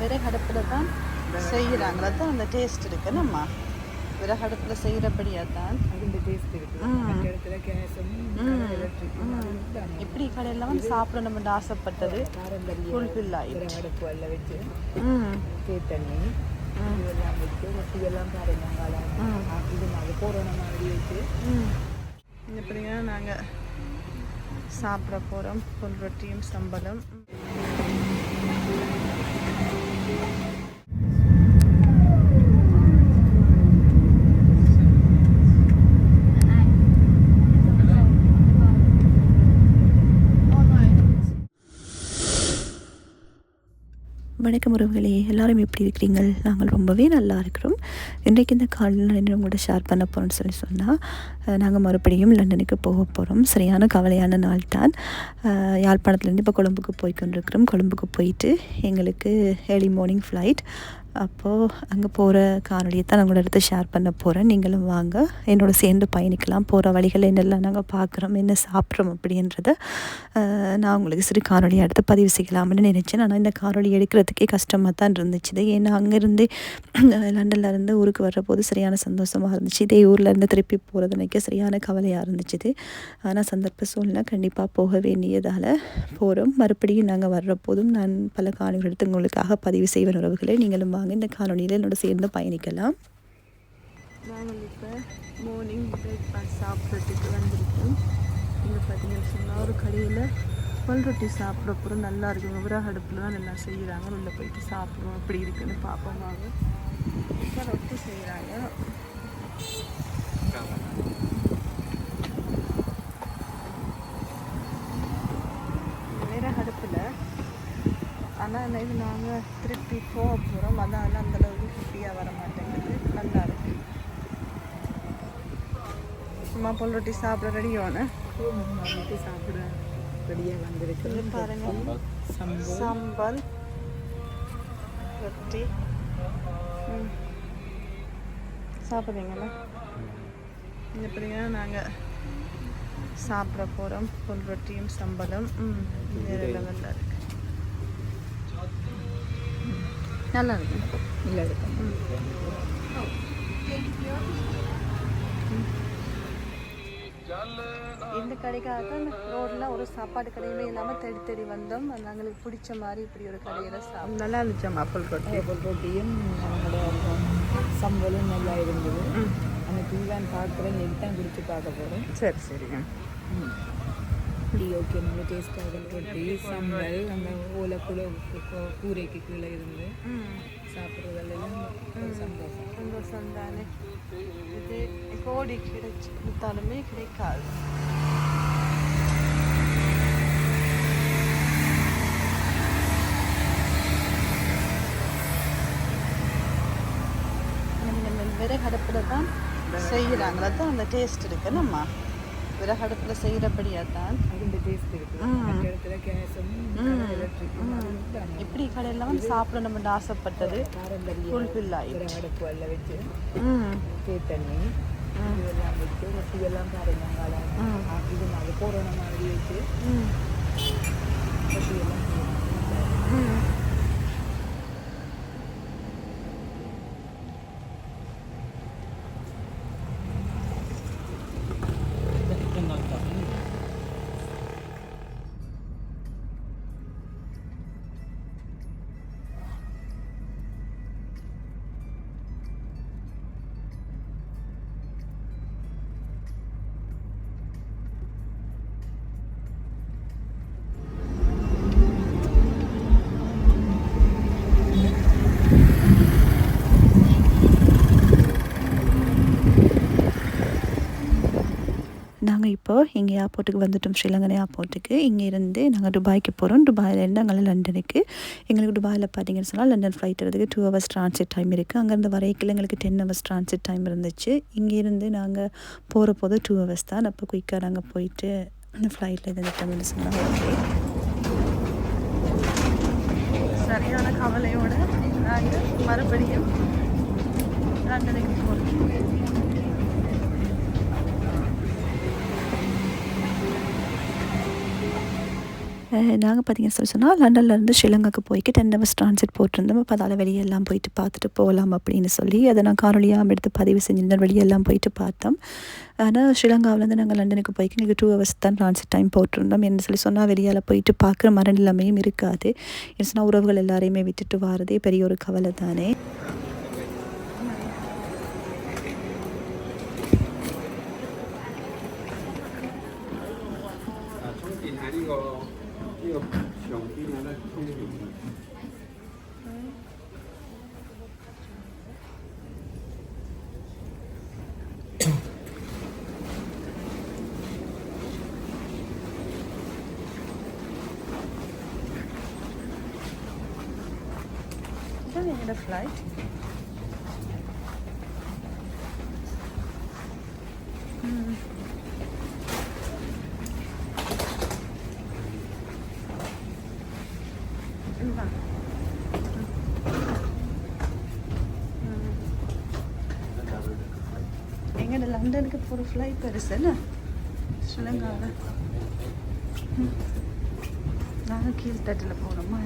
விறகடுப்பில் தான் செய்கிறாங்களா தான் அந்த டேஸ்ட் இருக்கு. நம்ம விறகடுப்பில் செய்கிறபடியாக தான்? டேஸ்ட். அந்த கேஸும் எலக்ட்ரிக்கும் எப்படி கடையில வந்து சாப்பிட நம்ம ஆசைப்பட்டது? ஃபுல்ஃபில் ஆயிடுச்சு. அடுப்பு வல்ல வச்சு ம். தேத்தண்ணி இதெல்லாம் வச்சு ரொட்டி எல்லாம் பாருங்க இது நாங்கள் போகிறோம் மாதிரி வச்சு ம். எப்படிங்க நாங்கள் சாப்பிட போகிறோம் புல் ரொட்டியும் சம்பளம். வணக்கம் உறவுகளே எல்லாரும் எப்படி இருக்கிறீங்கள்? நாங்கள் ரொம்பவே நல்லா இருக்கிறோம். இன்றைக்கு இந்த காலையில் நான் உங்களோட ஷேர் பண்ண போகிறோம்னு சொல்லி சொன்னால் நாங்கள் மறுபடியும் லண்டனுக்கு போக போகிறோம் சரியான கவலையான நாள் தான் யாழ்ப்பாணத்துலேருந்து இப்போ கொழும்புக்கு போய் கொண்டிருக்கிறோம் கொழும்புக்கு போயிட்டு எங்களுக்கு ஏர்லி மார்னிங் ஃப்ளைட் அப்போது அங்கே போகிற காணொலியை தான் நான் உங்களோட எடுத்து ஷேர் பண்ண போகிறேன் நீங்களும் வாங்க. என்னோட சேர்ந்து பயணிக்கலாம். போகிற வழிகள் என்னெல்லாம் நாங்கள் பார்க்குறோம் என்ன சாப்பிட்றோம் அப்படின்றத நான் உங்களுக்கு சிறு காணொலியை எடுத்து பதிவு செய்யலாம்னு நினச்சேன். ஆனால் இந்த காணொலி எடுக்கிறதுக்கே கஷ்டமாக தான் இருந்துச்சு. ஏன்னா அங்கேருந்து லண்டன்ல இருந்து ஊருக்கு வர்றபோது சரியான சந்தோஷமாக இருந்துச்சு. இதே ஊரில் இருந்து திருப்பி போகிறது நினைக்க சரியான கவலையாக இருந்துச்சு ஆனால் சந்தர்ப்ப சூழ்நிலை கண்டிப்பாக போக வேண்டியதால் போகிறோம் மறுபடியும் நாங்கள் வர்ற போதும் நான் பல காணொலிகள் எடுத்து உங்களுக்காக பதிவு செய்வேன் உறவுகளை. நீங்களும் வாங்க. இந்த காலனியில் என்னோட சேர்ந்து பயணிக்கலாம். நாங்கள் இப்போ மார்னிங் பிரேக்ஃபாஸ்ட் சாப்பிட்றதுக்கு வந்திருக்கோம் இங்கே பார்த்தீங்கன்னு சொன்னால் ஒரு கடையில் பல் ரொட்டி சாப்பிட நல்லா இருக்கும். விறகு அடுப்பில் தான் நல்லா செய்கிறாங்க உள்ளே போயிட்டு சாப்பிடுவோம். எப்படி இருக்குன்னு பார்ப்போம் வாங்க. இப்போ ரொட்டி செய்கிறாங்க விறகு அடுப்பில் ஆனால் இது நாங்கள் திருப்பி போக போகிறோம் அதனால் அந்தளவுக்கு ஹிப்பியாக வர மாட்டேங்குது. நல்லா இருக்கு. சும்மா பொல் ரொட்டி சாப்பிட ரெடி ஆன சாப்பிட ரெடியாக வந்திருக்கு பாருங்க. சம்பல். ரொட்டி. சாப்பிட்றீங்களா? இந்த நாங்கள் சாப்பிட போகிறோம் பொல் ரொட்டியும் சம்பளம் நல்லா இருக்குது நல்லா இருக்கு இல்லை இருக்கும் இந்த கடைக்காக தான் ரோட்டில் ஒரு சாப்பாடு கடையுமே இல்லாமல் தேடி தேடி வந்தோம். அது எங்களுக்கு பிடிச்ச மாதிரி இப்படி ஒரு கடையில் சாப்பிடும் நல்லா இருந்துச்சு அப்பல் ரொட்டி டேபிள் ரொட்டியும் நம்மளோட சம்பலும் நல்லா இருந்தது. அந்த டீவான் பார்க்குறேன் நெல் தான் குடிச்சு பார்க்க போகிறேன் சரி சரிங்க இப்படி ஓகே நல்ல டேஸ்ட்டாக ரொட்டி சம்பல் அந்த ஓலை குழ கூரைக்கு கீழே இருந்து சாப்பிட்றதெல்லாம் சந்தோஷம். சந்தோஷம் தானே? இது கோடி கிடைச்சி கொடுத்தாலுமே கிடைக்காது. நம்ம விறகடுப்பில் தான் செய்கிறாங்களா தான் அந்த டேஸ்ட் இருக்கு. நம்ம விறகடுப்பில் செய்கிறபடியாக தான் அதுண்ட டேஸ்ட் இருக்கு. ம். அந்த இடத்துல கேஸும் எலக்ட்ரிக்கும் எப்படி கடையில் வந்து சாப்பிட நம்ம ஆசைப்பட்டது. ஃபுல்ஃபில் ஆயிடுச்சு. அடுப்பு வல்ல வச்சு. ம். தேத்தண்ணி இதெல்லாம் வச்சு ரொட்டி எல்லாம் பாருங்க அங்கால இது நாங்கள் போகிறோம் மாதிரி வச்சு ம். நாங்கள் இப்போ. எங்கள் ஏர்போர்ட்டுக்கு வந்துட்டோம் ஸ்ரீலங்கன் ஏர்போர்ட்டுக்கு இங்கே இருந்து நாங்கள் துபாய்க்கு போகிறோம் துபாயிலேருந்து அங்கே லண்டனுக்கு. எங்களுக்கு துபாயில் பார்த்தீங்கன்னு சொன்னால் லண்டன் ஃப்ளைட் வரதுக்கு டூ ஹவர்ஸ் ட்ரான்சிட் டைம் இருக்குது அங்கேருந்து வரைக்கும் எங்களுக்கு டென் ஹவர்ஸ் ட்ரான்சிட் டைம் இருந்துச்சு. இங்கேருந்து நாங்கள் போகிற போது டூ ஹவர்ஸ் தான். அப்போ குயிக்காக நாங்கள் போயிட்டு அந்த ஃப்ளைட்டில் இருந்துட்டோம்னு சொன்னால் ஓகே சரியான கவலையோடு நாங்கள் மறுபடியும் லண்டனுக்கு போகிறோம் நாங்கள் பார்த்தீங்கன்னா சொல்லி சொன்னால் லண்டன்லேருந்து ஸ்ரீலங்காக்கு போய்க்கு டென் ஹவர்ஸ் ட்ரான்ஸிட் போட்டிருந்தோம். அப்போ அதால் வெளியெல்லாம் போயிட்டு பார்த்துட்டு போகலாம் அப்படின்னு சொல்லி அதை நான் காணொலியாக எடுத்து பதிவு செஞ்சிருந்தோம் வெளியெல்லாம் போயிட்டு பார்த்தோம். ஆனால் ஸ்ரீலங்காவிலேருந்து நாங்கள் லண்டனுக்கு போய்க்கு எங்களுக்கு டூ ஹவர்ஸ் தான் ட்ரான்ஸிட் டைம் போட்டிருந்தோம். என்ன சொல்லி சொன்னால் வெளியால் போயிட்டு பார்க்குற மரண நிலைமையும் இருக்காது. என்ன சொன்னால் உறவுகள் எல்லாரையுமே விட்டுட்டு வாரதே பெரிய ஒரு கவலை தானே. Thank you. 呢個上邊嘅咧通電。Can we need a flight? Mm. எங்கே? லண்டனுக்கு போகிற ஃப்ளைட் பெருசு என்ன? ஸ்ரீலங்காவில் நாங்கள் கீழ்த்தட்டில் போகிறோமா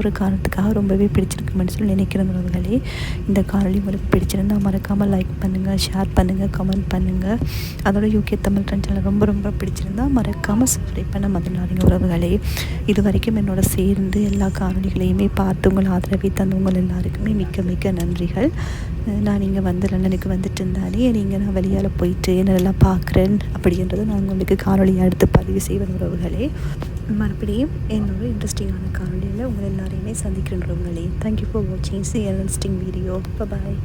ஒரு காரணத்துக்காக ரொம்பவே பிடிச்சிருக்குமென்னு சொல்லி நினைக்கிறேன் உறவுகளே இந்த காரணி உங்களுக்கு பிடிச்சிருந்தால் மறக்காமல் லைக் பண்ணுங்கள் ஷேர் பண்ணுங்கள் கமெண்ட் பண்ணுங்கள் அதோட யூகே தமிழ் சேனல் ரொம்ப ரொம்ப பிடிச்சிருந்தா மறக்காமல் சப்ஸ்கிரைப் பண்ண மறந்துடாதீங்க உறவுகளே. இது வரைக்கும் என்னோட சேர்ந்து எல்லா காரணிகளையுமே பார்த்து உங்கள் ஆதரவை தந்தவங்கள் எல்லாருக்குமே மிக்க மிக்க நன்றிகள். நான் இங்கே வந்து லண்டனுக்கு வந்துட்டு இருந்தாலே நீங்கள் நான் வெளியால் போயிட்டு என்னெல்லாம் பார்க்குறேன் அப்படின்றத நான் உங்களுக்கு காணொலியாக எடுத்து பதிவு செய்வேன் உறவுகளே. மறுபடியும் என்னோட இன்ட்ரெஸ்டிங்கான காணொலியில் உங்கள். எல்லாரையுமே சந்திக்கிறேன் உங்களே தேங்க்யூ ஃபார் வாட்சிங் சி இன்ட்ரெஸ்டிங் வீடியோ பாய்